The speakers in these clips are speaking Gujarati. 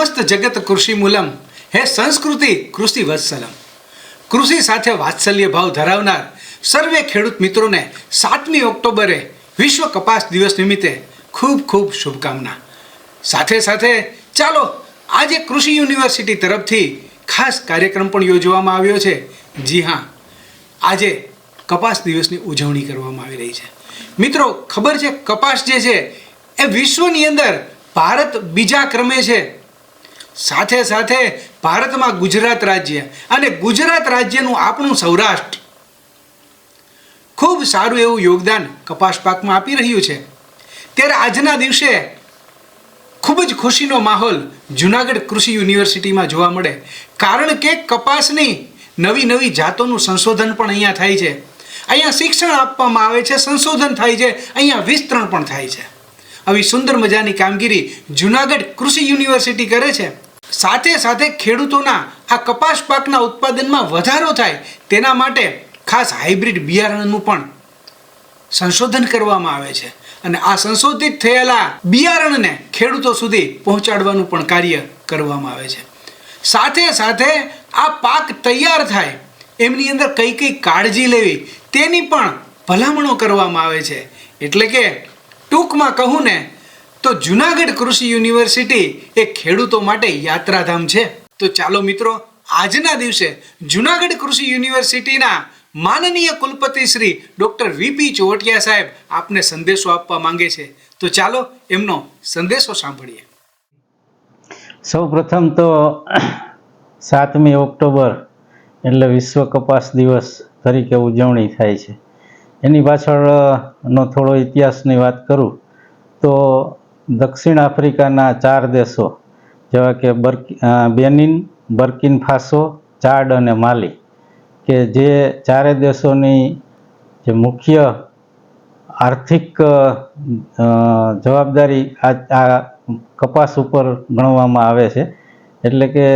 સમસ્ત જગત કૃષિ મૂલમ, હે સંસ્કૃતિ કૃષિ વત્સલમ. કૃષિ સાથે વાત્સલ્ય ભાવ ધરાવનાર સર્વે ખેડૂત મિત્રોને સાતમી ઓક્ટોબરે વિશ્વ કપાસ દિવસ નિમિત્તે ખૂબ ખૂબ શુભકામના. સાથે સાથે ચાલો આજે કૃષિ યુનિવર્સિટી તરફથી ખાસ કાર્યક્રમ પણ યોજવામાં આવ્યો છે. જી હા, આજે કપાસ દિવસની ઉજવણી કરવામાં આવી રહી છે. મિત્રો, ખબર છે કપાસ જે છે એ વિશ્વની અંદર ભારત બીજા ક્રમે છે. સાથે સાથે ભારતમાં ગુજરાત રાજ્ય અને ગુજરાત રાજ્યનું આપણું સૌરાષ્ટ્ર. ખૂબ સારું એવું યોગદાન કપાસ પાકમાં આપી રહ્યું છે. ત્યારે આજના દિવસે ખૂબ જ ખુશીનો માહોલ જુનાગઢ કૃષિ યુનિવર્સિટીમાં જોવા મળે. કારણ કે કપાસની નવી નવી જાતોનું સંશોધન પણ અહીંયા થાય છે. અહીંયા શિક્ષણ આપવામાં આવે છે, સંશોધન થાય છે, અહીંયા વિસ્તરણ પણ થાય છે. આવી સુંદર મજાની કામગીરી જુનાગઢ કૃષિ યુનિવર્સિટી કરે છે. સાથે સાથે ખેડૂતોના આ કપાસ પાકના ઉત્પાદનમાં વધારો થાય તેના માટે ખાસ હાઇબ્રિડ બિયારણનું પણ સંશોધન કરવામાં આવે છે. અને આ સંશોધિત થયેલા બિયારણને ખેડૂતો સુધી પહોંચાડવાનું પણ કાર્ય કરવામાં આવે છે. સાથે સાથે આ પાક તૈયાર થાય એમની અંદર કઈ કઈ કાળજી લેવી તેની પણ ભલામણો કરવામાં આવે છે. એટલે કે ટૂંકમાં કહું ને તો જુનાગઢ કૃષિ યુનિવર્સિટી એ ખેડૂતો માટે યાત્રાધામ છે. તો ચાલો મિત્રો, આજના દિવસે જુનાગઢ કૃષિ યુનિવર્સિટીના માનનીય કુલપતિ શ્રી ડૉક્ટર વીપી ચોવટિયા સાહેબ આપને સંદેશો આપવા માંગે છે. તો ચાલો એમનો સંદેશો સાંભળીએ. સૌ પ્રથમ તો સાતમી ઓક્ટોબર એટલે વિશ્વ કપાસ દિવસ તરીકે ઉજવણી થાય છે. એની પાછળનો થોડો ઇતિહાસની વાત કરું તો દક્ષિણ આફ્રિકાના ચાર દેશો, જેવા કે બર્કી બેનિન, બર્કિન ફાસો, ચાડ અને માલી, કે જે ચારે દેશોની જે મુખ્ય આર્થિક જવાબદારી આ આ કપાસ ઉપર ગણવામાં આવે છે. એટલે કે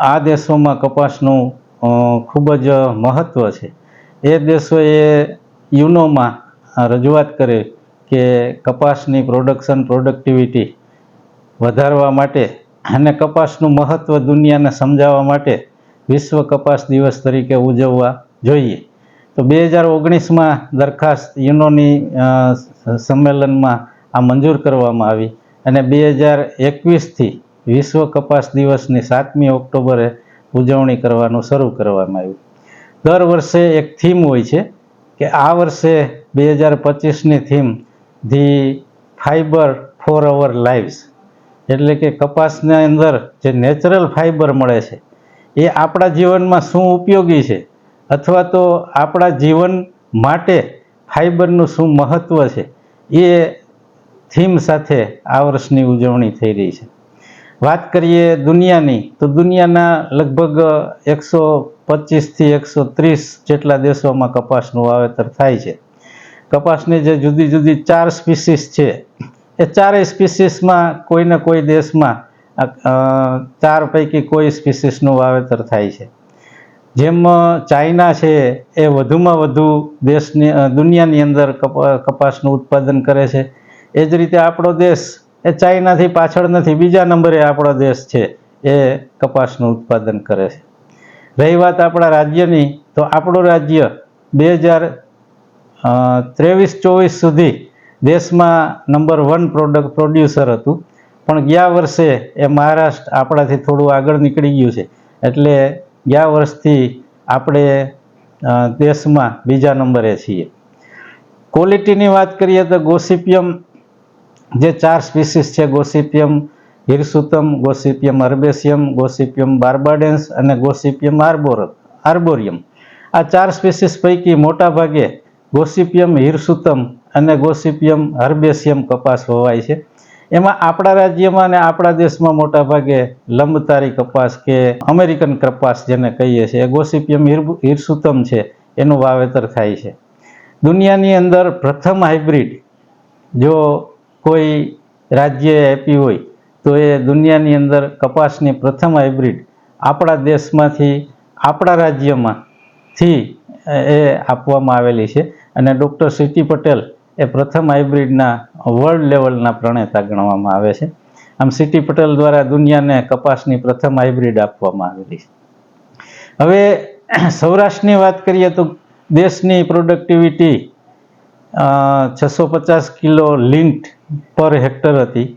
આ દેશોમાં કપાસનું ખૂબ જ મહત્ત્વ છે. એ દેશોએ યુનોમાં રજૂઆત કરી કે કપાસની પ્રોડક્શન પ્રોડક્ટિવિટી વધારવા માટે અને કપાસનું મહત્ત્વ દુનિયાને સમજાવવા માટે વિશ્વ કપાસ દિવસ તરીકે ઉજવવા જોઈએ. તો બે હજાર ઓગણીસમાં દરખાસ્ત યુનોની સંમેલનમાં આ મંજૂર કરવામાં આવી અને બે હજાર એકવીસથી વિશ્વ કપાસ દિવસની સાતમી ઓક્ટોબરે ઉજવણી કરવાનું શરૂ કરવામાં આવ્યું. દર વર્ષે એક થીમ હોય છે કે આ વર્ષે બે હજાર પચીસની theme the fibre for our lives એટલે કે કપાસની અંદર જે નેચરલ ફાઈબર મળે છે, એ આપણા જીવનમાં શું ઉપયોગી છે? અથવા તો આપણા જીવન માટે ફાઈબરનું શું મહત્ત્વ છે? એ થીમ સાથે આ વર્ષની ઉજવણી થઈ રહી છે. વાત કરીએ દુનિયાની, તો દુનિયાના લગભગ એકસો પચીસથી એકસો ત્રીસ જેટલા દેશોમાં કપાસનું વાવેતર થાય છે. કપાસની જે જુદી જુદી ચાર સ્પીસીસ છે, એ ચારેય સ્પીસીસમાં કોઈને કોઈ દેશમાં ચાર પૈકી કોઈ સ્પીસીસનું વાવેતર થાય છે. જેમ ચાઇના છે, એ વધુમાં વધુ દેશની દુનિયાની અંદર કપ- કપાસનું ઉત્પાદન કરે છે. એ જ રીતે આપણો દેશ, એ ચાઇનાથી પાછળ નથી, બીજા નંબરે આપણો દેશ છે, એ કપાસનું ઉત્પાદન કરે છે. રહી વાત આપણા રાજ્યની, તો આપણું રાજ્ય બે હજાર ત્રેવીસ ચોવીસ સુધી દેશમાં નંબર વન પ્રોડક્ટ પ્રોડ્યુસર હતું. પણ ગયા વર્ષે એ મહારાષ્ટ્ર આપણાથી થોડું આગળ નીકળી ગયું છે. એટલે ગયા વર્ષથી આપણે દેશમાં બીજા નંબરે છીએ. ક્વોલિટીની વાત કરીએ તો ગોસિપિયમ જે ચાર સ્પીસીસ છે ગોસિપિયમ હિરસુતમ ગોસિપિયમ અર્બેસિયમ ગોસિપિયમ બાર્બાડેન્સ અને ગોસિપિયમ આર્બોર આર્બોરિયમ આ ચાર સ્પીસીસ પૈકી મોટાભાગે ગોસિપિયમ હિરસુતમ અને ગોસિપિયમ હર્બેસિયમ કપાસ વવાય છે. એમાં આપણા રાજ્યમાં અને આપણા દેશમાં મોટાભાગે લંબતારી કપાસ કે અમેરિકન કપાસ જેને કહીએ છીએ એ ગોસિપિયમ હિર- હિરસુતમ છે, એનું વાવેતર થાય છે. દુનિયાની અંદર પ્રથમ હાઇબ્રિડ જો કોઈ રાજ્ય આપી હોય, તો એ દુનિયાની અંદર કપાસની પ્રથમ હાઇબ્રિડ આપણા દેશમાંથી, આપણા રાજ્યમાંથી એ આપવામાં આવેલી છે. અને ડૉક્ટર સીટી પટેલ એ પ્રથમ હાઇબ્રિડના વર્લ્ડ લેવલના પ્રણેતા ગણવામાં આવે છે. આમ સીટી પટેલ દ્વારા દુનિયાને કપાસની પ્રથમ હાઇબ્રિડ આપવામાં આવેલી છે. હવે સૌરાષ્ટ્રની વાત કરીએ તો દેશની પ્રોડક્ટિવિટી છસો પચાસ કિલો લિંટ પર હેક્ટર હતી.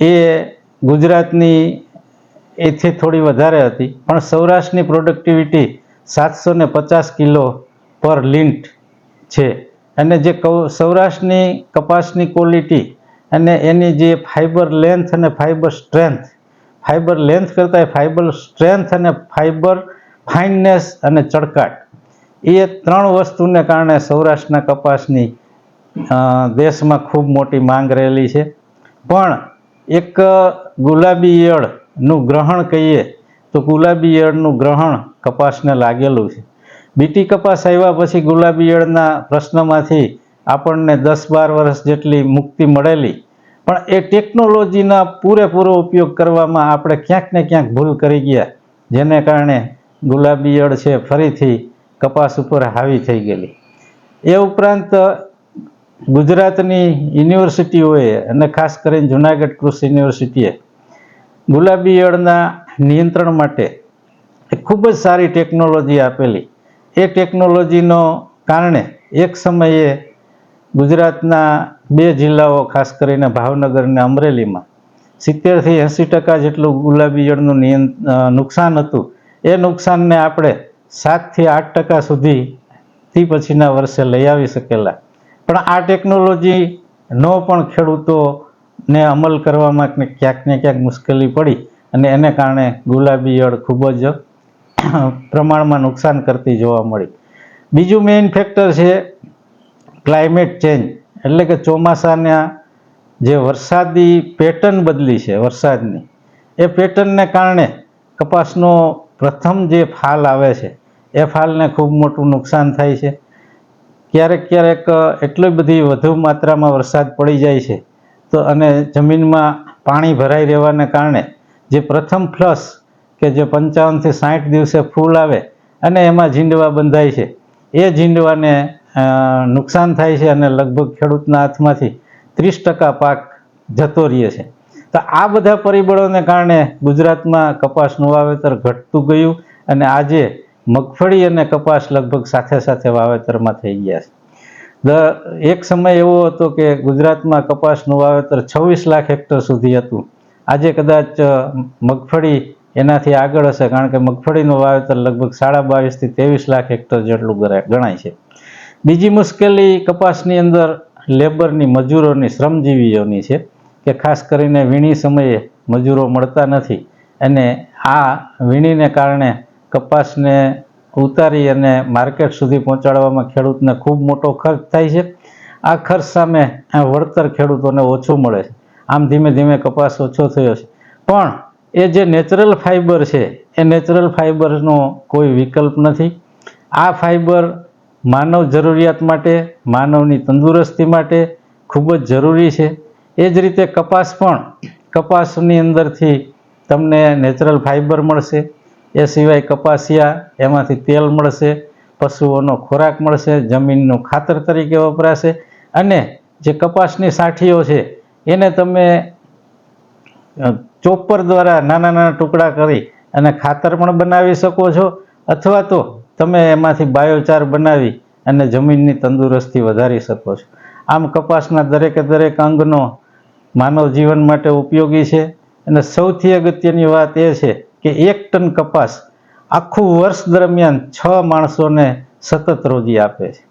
એ ગુજરાતની એથી થોડી વધારે હતી. પણ સૌરાષ્ટ્રની પ્રોડક્ટિવિટી સાતસો ને પચાસ કિલો પર લિંટ છે. અને જે સૌરાષ્ટ્રની કપાસની ક્વોલિટી અને એની જે ફાઇબર લેન્થ અને ફાઇબર સ્ટ્રેન્થ ફાઇબર લેન્થ કરતાં ફાઇબર સ્ટ્રેન્થ અને ફાઇબર ફાઇનનેસ અને ચળકાટ, એ ત્રણ વસ્તુને કારણે સૌરાષ્ટ્રના કપાસની દેશમાં ખૂબ મોટી માંગ રહેલી છે. પણ એક ગુલાબી ઈયળનું ગ્રહણ કહીએ તો ગુલાબી ઈયળનું ગ્રહણ કપાસને લાગેલું છે. બીટી કપાસ આવ્યા પછી ગુલાબી ઈયળના પ્રશ્નમાંથી આપણને દસ બાર વર્ષ જેટલી મુક્તિ મળેલી. પણ એ ટેકનોલોજીના પૂરેપૂરો ઉપયોગ કરવામાં આપણે ક્યાંક ને ક્યાંક ભૂલ કરી ગયા, જેને કારણે ગુલાબી ઈયળ છે ફરીથી કપાસ ઉપર હાવી થઈ ગયેલી. એ ઉપરાંત ગુજરાતની યુનિવર્સિટીઓએ અને ખાસ કરીને જુનાગઢ કૃષિ યુનિવર્સિટીએ ગુલાબી ઈયળના નિયંત્રણ માટે ખૂબ જ સારી ટેકનોલોજી આપેલી. એ ટેકનોલોજીનો કારણે એક સમયે ગુજરાતના બે જિલ્લાઓ, ખાસ કરીને ભાવનગર અને અમરેલીમાં, સિત્તેરથી એંસી ટકા જેટલું ગુલાબી નિયં નુકસાન હતું. એ નુકસાનને આપણે સાતથી આઠ ટકા સુધી થી પછીના વર્ષે લઈ આવી શકેલા. પણ આ ટેકનોલોજીનો પણ ખેડૂતોને અમલ કરવામાં ક્યાંક ને ક્યાંક મુશ્કેલી પડી અને એને કારણે ગુલાબી ઈયળ ખૂબ જ પ્રમાણમાં નુકસાન કરતી જોવા મળી. બીજું મેઇન ફેક્ટર છે ક્લાઇમેટ ચેન્જ એટલે કે ચોમાસાના જે વરસાદી પેટર્ન બદલી છે, વરસાદની. એ પેટર્નને કારણે કપાસનો પ્રથમ જે ફાલ આવે છે, એ ફાલને ખૂબ મોટું નુકસાન થાય છે. ક્યારેક ક્યારેક એટલી બધી વધુ માત્રામાં વરસાદ પડી જાય છે, તો અને જમીનમાં પાણી ભરાઈ રહેવાને કારણે જે પ્રથમ ફ્લસ કે જે પંચાવનથી સાઠ દિવસે ફૂલ આવે અને એમાં ઝીંડવા બંધાય છે. એ ઝીંડવાને નુકસાન થાય છે અને લગભગ ખેડૂતના હાથમાંથી ત્રીસ ટકા પાક જતો રહે છે. તો આ બધા પરિબળોને કારણે ગુજરાતમાં કપાસનું વાવેતર ઘટતું ગયું અને આજે મગફળી અને કપાસ લગભગ સાથે સાથે વાવેતરમાં થઈ ગયા છે. એક સમય એવો હતો કે ગુજરાતમાં કપાસનું વાવેતર છવ્વીસ લાખ હેક્ટર સુધી હતું. આજે કદાચ મગફળી એનાથી આગળ હશે, કારણ કે મગફળીનું વાવેતર લગભગ સાડા બાવીસથી ત્રેવીસ લાખ હેક્ટર જેટલું ગણાય છે. બીજી મુશ્કેલી કપાસની અંદર લેબરની મજૂરોની, શ્રમજીવીઓની છે, કે ખાસ કરીને વીણી સમયે મજૂરો મળતા નથી. અને આ વીણીને કારણે કપાસને ઉતારી અને માર્કેટ સુધી પહોંચાડવામાં ખેડૂતને ખૂબ મોટો ખર્ચ થાય છે. આ ખર્ચ સામે વળતર ખેડૂતોને ઓછું મળે છે. આમ ધીમે ધીમે કપાસ ઓછો થયો છે. પણ એ જે નેચરલ ફાઇબર છે, એ નેચરલ ફાઇબરનો કોઈ વિકલ્પ નથી. આ ફાઇબર માનવ જરૂરિયાત માટે, માનવની તંદુરસ્તી માટે ખૂબ જ જરૂરી છે. એ જ રીતે કપાસ પણ, કપાસની અંદરથી તમને નેચરલ ફાઇબર મળશે. એ સિવાય કપાસિયા, એમાંથી તેલ મળશે, પશુઓનો ખોરાક મળશે, જમીનનું ખાતર તરીકે વપરાશે. અને જે કપાસની સાઠીઓ છે, એને તમે ચોપર દ્વારા નાના નાના ટુકડા કરી અને ખાતર પણ બનાવી શકો છો. અથવા તો તમે એમાંથી બાયોચાર બનાવી અને જમીનની તંદુરસ્તી વધારી શકો છો. આમ કપાસના દરેકે દરેક અંગનો માનવ જીવન માટે ઉપયોગી છે. અને સૌથી અગત્યની વાત એ છે કે એક ટન કપાસ આખું વર્ષ દરમિયાન છ માણસોને સતત રોજી આપે છે.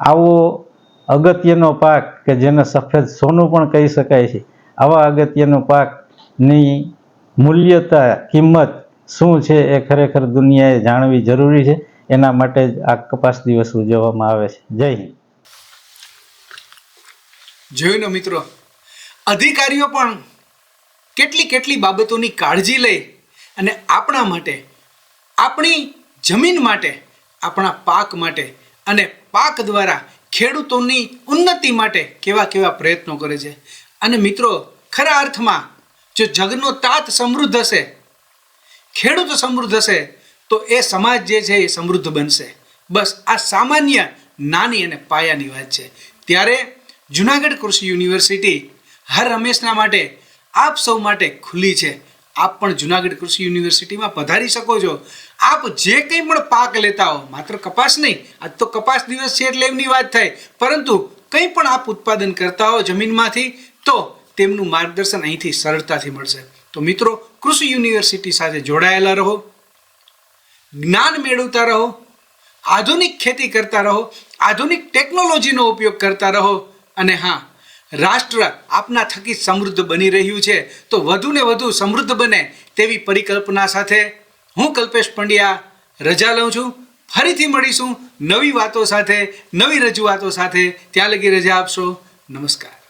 આવો અગત્યનો પાક કે જેને સફેદ સોનું પણ કહી શકાય છે, આવા અગત્યનો પાકની મૂલ્યતા, કિંમત શું છે એ ખરેખર દુનિયાએ જાણવી જરૂરી છે. એના માટે જ આ કપાસ દિવસ ઉજવવામાં આવે છે. જય હિન્દ. જોયું ને મિત્રો? અધિકારીઓ પણ કેટલી કેટલી બાબતોની કાળજી લઈ અને આપણા માટે, આપણી જમીન માટે, આપણા પાક માટે અને પાક દ્વારા ખેડૂતોની ઉન્નતિ માટે કેવા કેવા પ્રયત્નો કરે છે. અને મિત્રો, ખરા અર્થમાં જો જગનો તાત સમૃદ્ધ હશે, ખેડૂત સમૃદ્ધ હશે, તો એ સમાજ જે છે એ સમૃદ્ધ બનશે. બસ આ સામાન્ય નાની અને પાયાની વાત છે. ત્યારે જુનાગઢ કૃષિ યુનિવર્સિટી હર હંમેશના માટે, આપ સૌ માટે ખુલ્લી છે. આપ પણ જુનાગઢ કૃષિ યુનિવર્સિટીમાં પધારી શકો છો. આપ જે કંઈ પણ પાક લેતા હો, માત્ર કપાસ નહીં, આજ તો કપાસ દિવસ છે એટલે એમની વાત થાય. પરંતુ કંઈ પણ આપ ઉત્પાદન કરતા હો જમીનમાંથી, તો તેમનું માર્ગદર્શન અહીંથી સરળતાથી મળશે. તો મિત્રો, કૃષિ યુનિવર્સિટી સાથે જોડાયેલા રહો, જ્ઞાન મેળવતા રહો, આધુનિક ખેતી કરતા રહો, આધુનિક ટેકનોલોજીનો ઉપયોગ કરતા રહો, અને હા, રાષ્ટ્ર આપના થકી સમૃદ્ધ બની રહ્યું છે. તો વધુ ને વધુ સમૃદ્ધ બને તેવી પરિકલ્પના સાથે હું કલ્પેશ પંડ્યા રજા લઉં છું. ફરીથી મળીશું નવી વાતો સાથે, નવી રજૂઆતો સાથે. ત્યાં લગી રજા આપશો. નમસ્કાર.